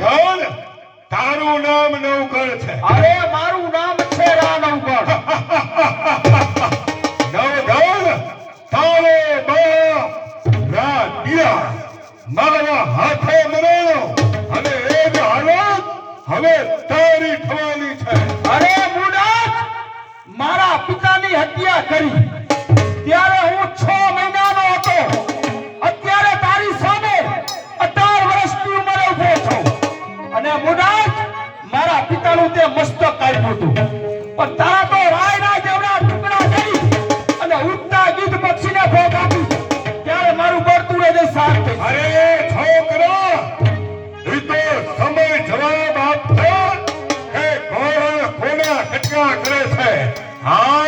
નવઘણ તારું નામ નવઘણ છે. અરે મારું નામ છે રા નવઘણ નવઘણ તારો બાપ દિયા મારા હાથે મરાણો અને એ જ હાલત હવે તારી થવાની છે. અરે મુડા મારા પિતાની હત્યા કરી. ત્યારે તે મસ્તક કાઢ્યું હતું. પણ તારા તો રાયના જેવડા ટુકડા કરી અને ઉડતા ગીધ પક્ષીને ભોગ આપી. ત્યારે મારું બળતું ને સાથ અરે છોકરો એ તો સમય જવાબ આપતો કે ઘોડા ખોડા કટકા કરે છે? હા?